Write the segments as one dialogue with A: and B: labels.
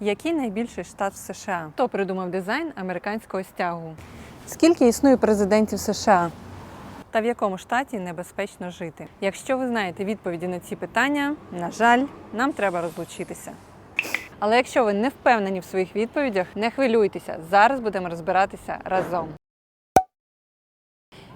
A: Який найбільший штат в США? Хто придумав дизайн американського стягу? Скільки існує президентів США? Та в якому штаті небезпечно жити? Якщо ви знаєте відповіді на ці питання, на жаль, нам треба розлучитися. Але якщо ви не впевнені в своїх відповідях, не хвилюйтеся. Зараз будемо розбиратися разом.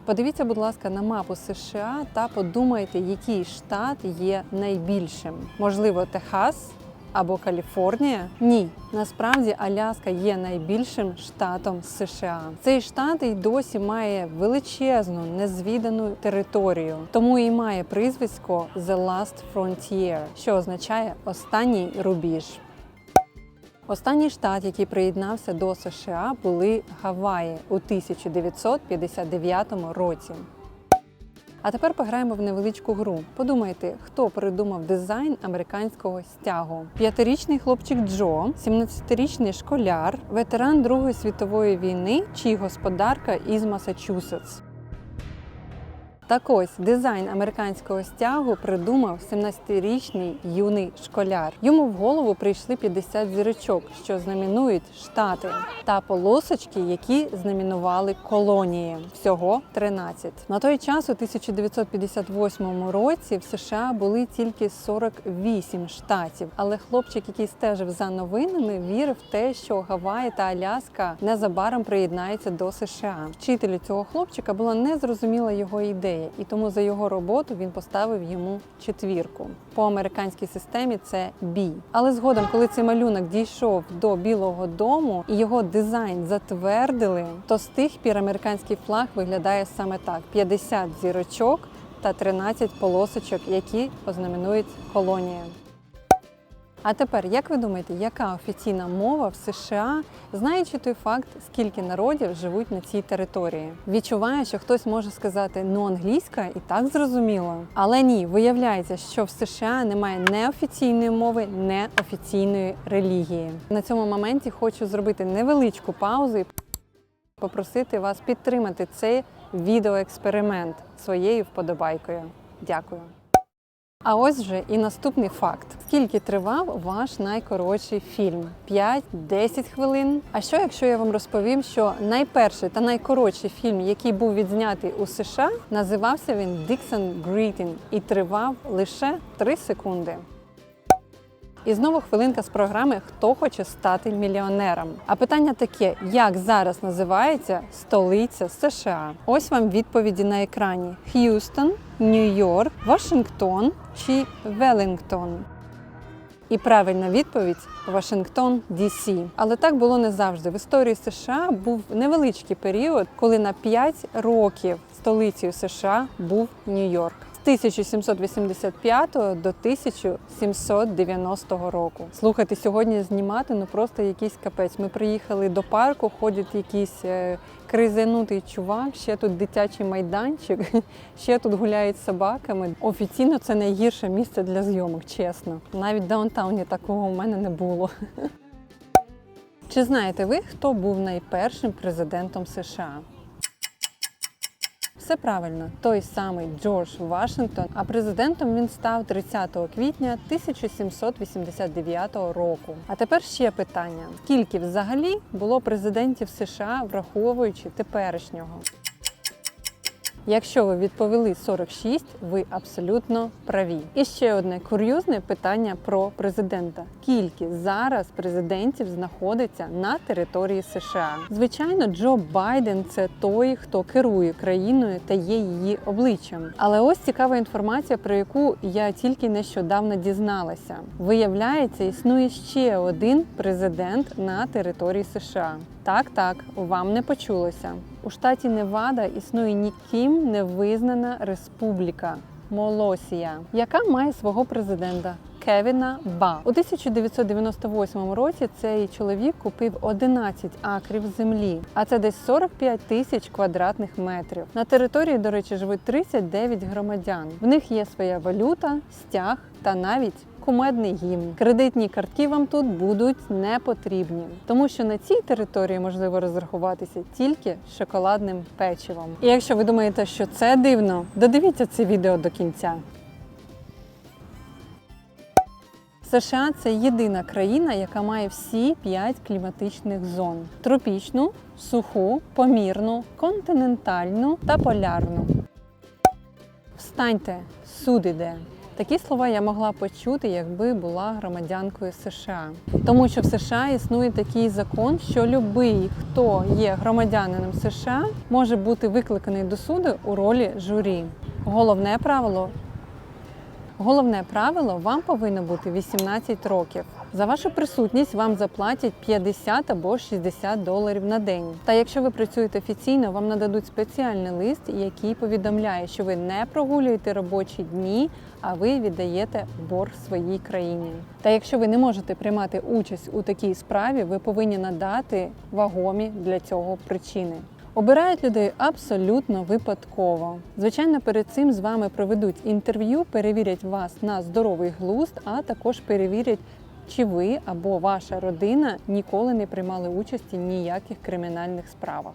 A: Подивіться, будь ласка, на мапу США та подумайте, який штат є найбільшим. Можливо, Техас або Каліфорнія? Ні, насправді Аляска є найбільшим штатом США. Цей штат і досі має величезну незвідану територію, тому і має прізвисько The Last Frontier, що означає останній рубіж. Останній штат, який приєднався до США, були Гаваї у 1959 році. А тепер пограємо в невеличку гру. Подумайте, хто придумав дизайн американського стягу: п'ятирічний хлопчик Джо, 17-річний школяр, ветеран Другої світової війни чи господарка із Масачусетс. Так ось дизайн американського стягу придумав 17-річний юний школяр. Йому в голову прийшли 50 зірочок, що знаменують штати, та полосочки, які знаменували колонії. Всього 13. На той час, у 1958 році, в США були тільки 48 штатів. Але хлопчик, який стежив за новинами, вірив в те, що Гаваї та Аляска незабаром приєднаються до США. Вчителю цього хлопчика була незрозуміла його ідея, і тому за його роботу він поставив йому четвірку. По американській системі це бій. Але згодом, коли цей малюнок дійшов до Білого Дому і його дизайн затвердили, то з тих пір американський флаг виглядає саме так: 50 зірочок та 13 полосочок, які ознаменують колонії. А тепер, як ви думаєте, яка офіційна мова в США, знаючи той факт, скільки народів живуть на цій території? Відчуваю, що хтось може сказати, ну англійська і так зрозуміло. Але ні, виявляється, що в США немає неофіційної мови, неофіційної релігії. На цьому моменті хочу зробити невеличку паузу і попросити вас підтримати цей відеоексперимент своєю вподобайкою. Дякую. А ось вже і наступний факт: скільки тривав ваш найкоротший фільм? 5-10 хвилин. А що, якщо я вам розповім, що найперший та найкоротший фільм, який був відзнятий у США, називався він Dixon Greeting і тривав лише 3 секунди. І знову хвилинка з програми Хто хоче стати мільйонером. А питання таке: як зараз називається столиця США? Ось вам відповіді на екрані: Х'юстон, Нью-Йорк, Вашингтон чи Велінгтон. І правильна відповідь Вашингтон, Дісі. Але так було не завжди. В історії США був невеличкий період, коли на 5 років столицею США був Нью-Йорк. З 1785 до 1790 року. Слухайте, сьогодні знімати ну просто якийсь капець. Ми приїхали до парку, ходить якийсь е, кризанутий чувак, ще тут дитячий майданчик, ще тут гуляють собаками. Офіційно це найгірше місце для зйомок, чесно. Навіть в даунтауні такого у мене не було. Чи знаєте ви, хто був найпершим президентом США? Все правильно, той самий Джордж Вашингтон. А президентом він став 30 квітня 1789 року. А тепер ще питання: скільки взагалі було президентів США, враховуючи теперішнього? Якщо ви відповіли 46, ви абсолютно праві. І ще одне курйозне питання про президента: скільки зараз президентів знаходиться на території США? Звичайно, Джо Байден це той, хто керує країною та є її обличчям. Але ось цікава інформація, про яку я тільки нещодавно дізналася. Виявляється, існує ще один президент на території США. Так, так, вам не почулося. У штаті Невада існує ніким не визнана республіка Молосія, яка має свого президента. Кевіна Ба у 1998 році цей чоловік купив 11 акрів землі, а це десь 45 тисяч квадратних метрів. На території, до речі, живуть 39 громадян. В них є своя валюта, стяг та навіть кумедний гімн. Кредитні картки вам тут будуть не потрібні, тому що на цій території можливо розрахуватися тільки шоколадним печивом. І якщо ви думаєте, що це дивно, додивіться це відео до кінця. США це єдина країна, яка має всі п'ять кліматичних зон: тропічну, суху, помірну, континентальну та полярну. Встаньте, суд іде. Такі слова я могла почути, якби була громадянкою США. Тому що в США існує такий закон, що любий, хто є громадянином США, може бути викликаний до суду у ролі журі. Головне правило Головне правило вам повинно бути 18 років. За вашу присутність вам заплатять 50 або 60 доларів на день. Та якщо ви працюєте офіційно, вам нададуть спеціальний лист, який повідомляє, що ви не прогулюєте робочі дні, а ви віддаєте борг своїй країні. Та якщо ви не можете приймати участь у такій справі, ви повинні надати вагомі для цього причини. Обирають людей абсолютно випадково. Звичайно, перед цим з вами проведуть інтерв'ю, перевірять вас на здоровий глузд, а також перевірять, чи ви або ваша родина ніколи не приймали участі в ніяких кримінальних справах.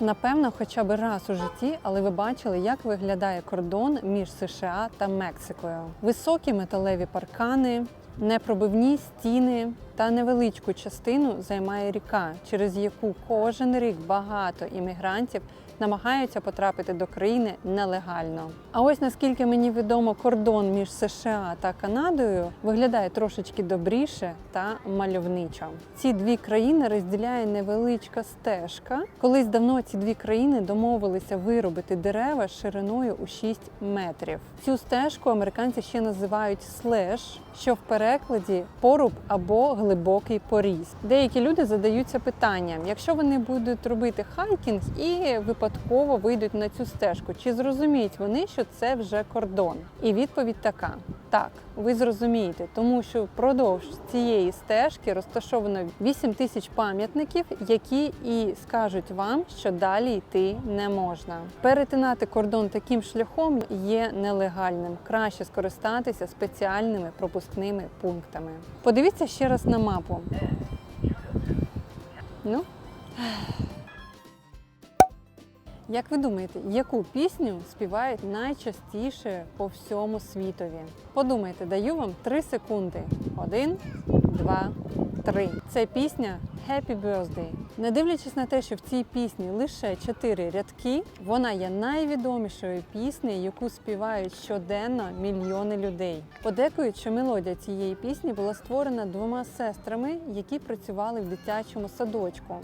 A: Напевно, хоча б раз у житті, але ви бачили, як виглядає кордон між США та Мексикою. Високі металеві паркани, непробивні стіни та невеличку частину займає ріка, через яку кожен рік багато іммігрантів намагаються потрапити до країни нелегально. А ось наскільки мені відомо, кордон між США та Канадою виглядає трошечки добріше та мальовничо. Ці дві країни розділяє невеличка стежка. Колись давно ці дві країни домовилися виробити дерева шириною у 6 метрів. Цю стежку американці ще називають слеш, що в перекладі поруб або глибокий поріз. Деякі люди задаються питанням: якщо вони будуть робити хайкінг і випадково вийдуть на цю стежку, чи зрозуміють вони, що це вже кордон? І відповідь така: так, ви зрозумієте, тому що впродовж цієї стежки розташовано 8 тисяч пам'ятників, які і скажуть вам, що далі йти не можна. Перетинати кордон таким шляхом є нелегальним. Краще скористатися спеціальними пропускними пунктами. Подивіться ще раз на мапу. Ну. Як ви думаєте, яку пісню співають найчастіше по всьому світові? Подумайте, даю вам 3 секунди. Один, два, три. Це пісня Happy Birthday. Не дивлячись на те, що в цій пісні лише 4 рядки, вона є найвідомішою піснею, яку співають щоденно мільйони людей. Подекують, що мелодія цієї пісні була створена двома сестрами, які працювали в дитячому садочку.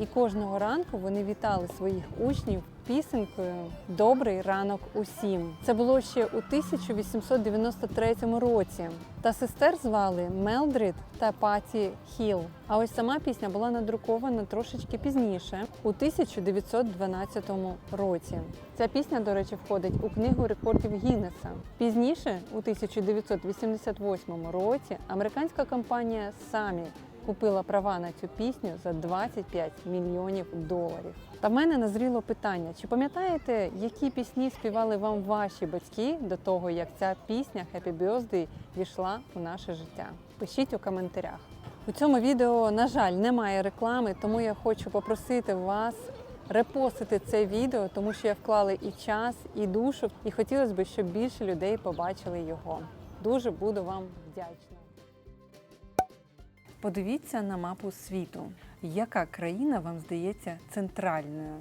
A: І кожного ранку вони вітали своїх учнів пісенькою Добрий ранок усім. Це було ще у 1893 році. Та сестер звали Мелдрід та Паті Хіл. А ось сама пісня була надрукована трошечки пізніше, у 1912 році. Ця пісня, до речі, входить у книгу рекордів Гіннеса. Пізніше, у 1988 році, американська компанія Самі купила права на цю пісню за 25 мільйонів доларів. Та в мене назріло питання: чи пам'ятаєте, які пісні співали вам ваші батьки до того, як ця пісня Happy Birthday війшла у наше життя? Пишіть у коментарях. У цьому відео, на жаль, немає реклами, тому я хочу попросити вас репостити це відео, тому що я вклала і час, і душу, і хотілося б, щоб більше людей побачили його. Дуже буду вам вдячна. Подивіться на мапу світу. Яка країна вам здається центральною?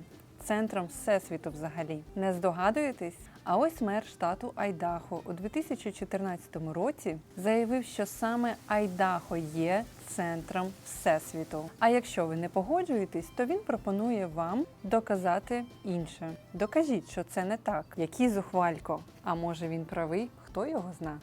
A: Центром всесвіту взагалі. Не здогадуєтесь? А ось мер штату Айдахо у 2014 році заявив, що саме Айдахо є центром всесвіту. А якщо ви не погоджуєтесь, то він пропонує вам доказати інше. Докажіть, що це не так. Які зухвалько. А може він правий? Хто його зна?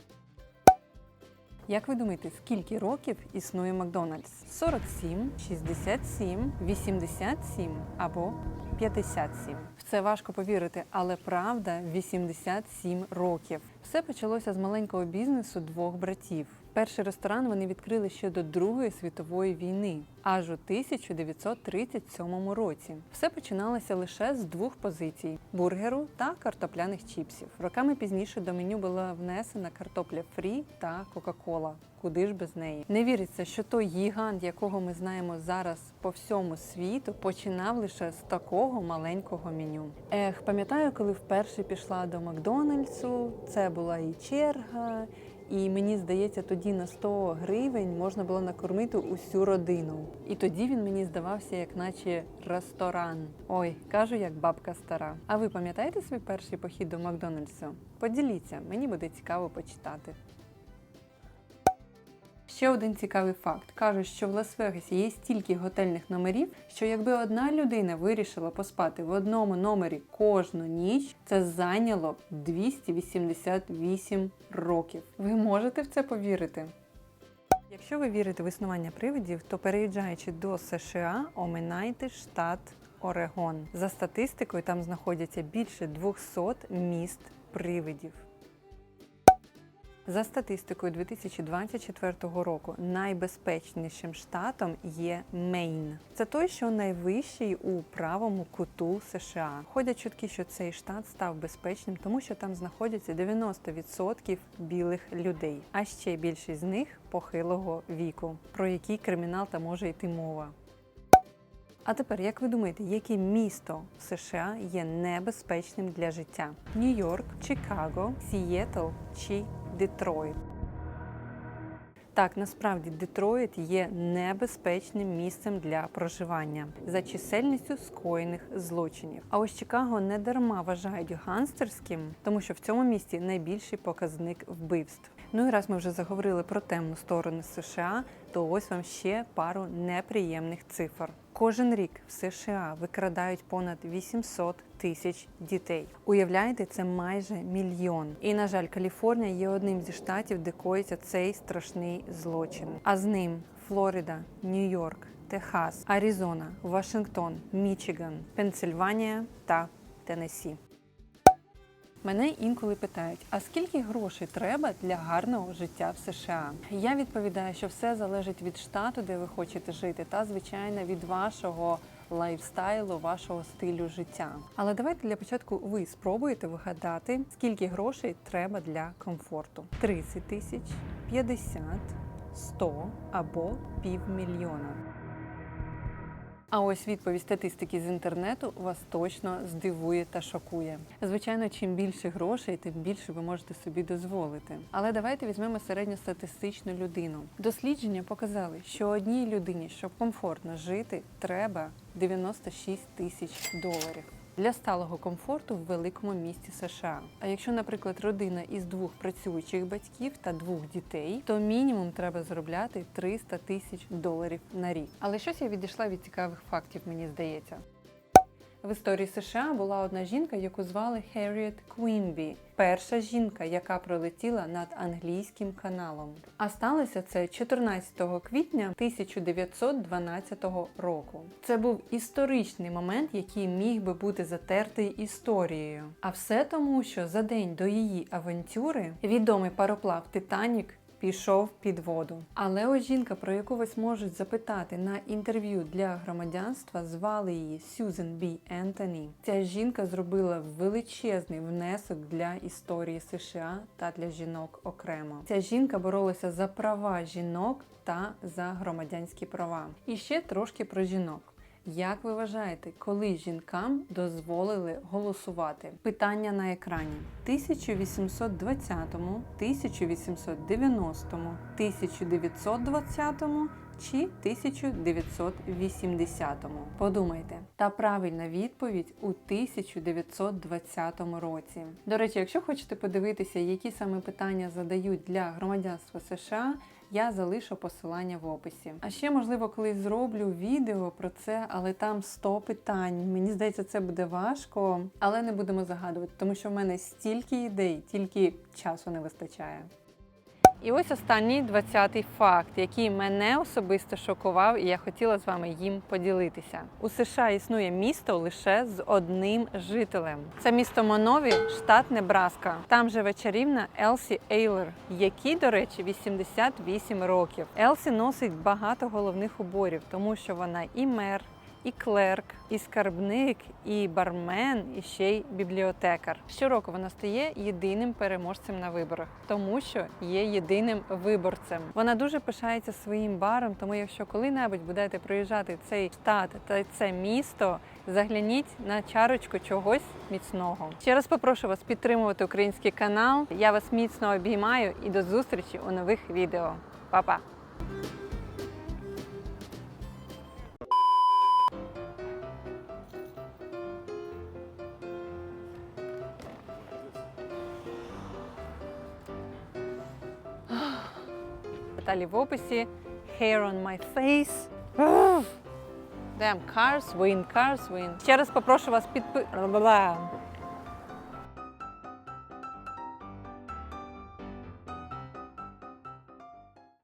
A: Як ви думаєте, скільки років існує Макдональдс? 47, 67, 87 або 57? В це важко повірити, але правда 87 років. Все почалося з маленького бізнесу двох братів. Перший ресторан вони відкрили ще до Другої світової війни, аж у 1937 році. Все починалося лише з двох позицій: бургеру та картопляних чіпсів. Роками пізніше до меню була внесена картопля фрі та Кока-Кола. Куди ж без неї? Не віриться, що той гігант, якого ми знаємо зараз по всьому світу, починав лише з такого маленького меню. Ех, пам'ятаю, коли вперше пішла до Макдональдсу, це була і черга, І мені здається, тоді на 100 гривень можна було накормити усю родину. І тоді він мені здавався, як наче ресторан. Ой, кажу, як бабка стара. А ви пам'ятаєте свій перший похід до Макдональдсу? Поділіться, мені буде цікаво почитати. Ще один цікавий факт. Кажуть, що в Лас-Вегасі є стільки готельних номерів, що якби одна людина вирішила поспати в одному номері кожну ніч, це зайняло б 288 років. Ви можете в це повірити? Якщо ви вірите в існування привидів, то переїжджаючи до США, оминайте штат Орегон. За статистикою, там знаходяться більше 200 міст привидів. За статистикою 2024 року найбезпечнішим штатом є Мейн. Це той, що найвищий у правому куту США. Ходять чутки, що цей штат став безпечним, тому що там знаходяться 90% білих людей, а ще більшість з них похилого віку, про який кримінал та може йти мова. А тепер, як ви думаєте, яке місто в США є небезпечним для життя? Нью-Йорк, Чикаго, Сієтл чи Детройт? Так, насправді Детройт є небезпечним місцем для проживання за чисельністю скоєних злочинів. А ось Чикаго не дарма вважають ганстерським, тому що в цьому місті найбільший показник вбивств. Ну і раз ми вже заговорили про темну сторону США, то ось вам ще пару неприємних цифр. Кожен рік в США викрадають понад 800 тисяч дітей. Уявляєте, це майже мільйон. І на жаль, Каліфорнія є одним зі штатів, де коїться цей страшний злочин. А з ним Флорида, Нью-Йорк, Техас, Аризона, Вашингтон, Мічиган, Пенсильванія та Теннессі. Мене інколи питають, а скільки грошей треба для гарного життя в США? Я відповідаю, що все залежить від штату, де ви хочете жити, та звичайно від вашого лайфстайлу, вашого стилю життя. Але давайте для початку ви спробуєте вигадати, скільки грошей треба для комфорту: 30 тисяч, 50, 100 або півмільйона. А ось відповідь статистики з інтернету вас точно здивує та шокує. Звичайно, чим більше грошей, тим більше ви можете собі дозволити. Але давайте візьмемо середньостатистичну людину. Дослідження показали, що одній людині, щоб комфортно жити, треба 96 тисяч доларів. Для сталого комфорту в великому місті США. А якщо, наприклад, родина із двох працюючих батьків та двох дітей, то мінімум треба заробляти 300 тисяч доларів на рік. Але щось я відійшла від цікавих фактів, мені здається. В історії США була одна жінка, яку звали Харріет Квінбі. Перша жінка, яка пролетіла над англійським каналом. А сталося це 14 квітня 1912 року. Це був історичний момент, який міг би бути затертий історією. А все тому, що за день до її авантюри відомий пароплав Титанік пішов під воду. Але ось жінка, про яку вас можуть запитати на інтерв'ю для громадянства, звали її Сюзен Бі Ентоні. Ця жінка зробила величезний внесок для історії США та для жінок окремо. Ця жінка боролася за права жінок та за громадянські права. І ще трошки про жінок. Як ви вважаєте, коли жінкам дозволили голосувати? Питання на екрані: 1820, 1890, 1920 чи 1980. Подумайте. Та правильна відповідь у 1920 році. До речі, якщо хочете подивитися, які саме питання задають для громадянства США. Я залишу посилання в описі. А ще, можливо, колись зроблю відео про це, але там 100 питань. Мені здається, це буде важко, але не будемо загадувати, тому що в мене стільки ідей, тільки часу не вистачає. І ось останній 20-й факт, який мене особисто шокував, і я хотіла з вами їм поділитися. У США існує місто лише з одним жителем. Це місто Монові, штат Небраска. Там живе чарівна Елсі Ейлер, якій, до речі, 88 років. Елсі носить багато головних уборів, тому що вона і мер. І клерк, і скарбник, і бармен, і ще й бібліотекар. Щороку вона стає єдиним переможцем на виборах, тому що є єдиним виборцем. Вона дуже пишається своїм баром, тому якщо коли-небудь будете приїжджати в цей штат та це місто, загляніть на чарочку чогось міцного. Ще раз попрошу вас підтримувати український канал. Я вас міцно обіймаю і до зустрічі у нових відео. Па-па! Деталі в описі. Hair on my face. Damn, cars win, cars win. Ще раз попрошу вас підпи...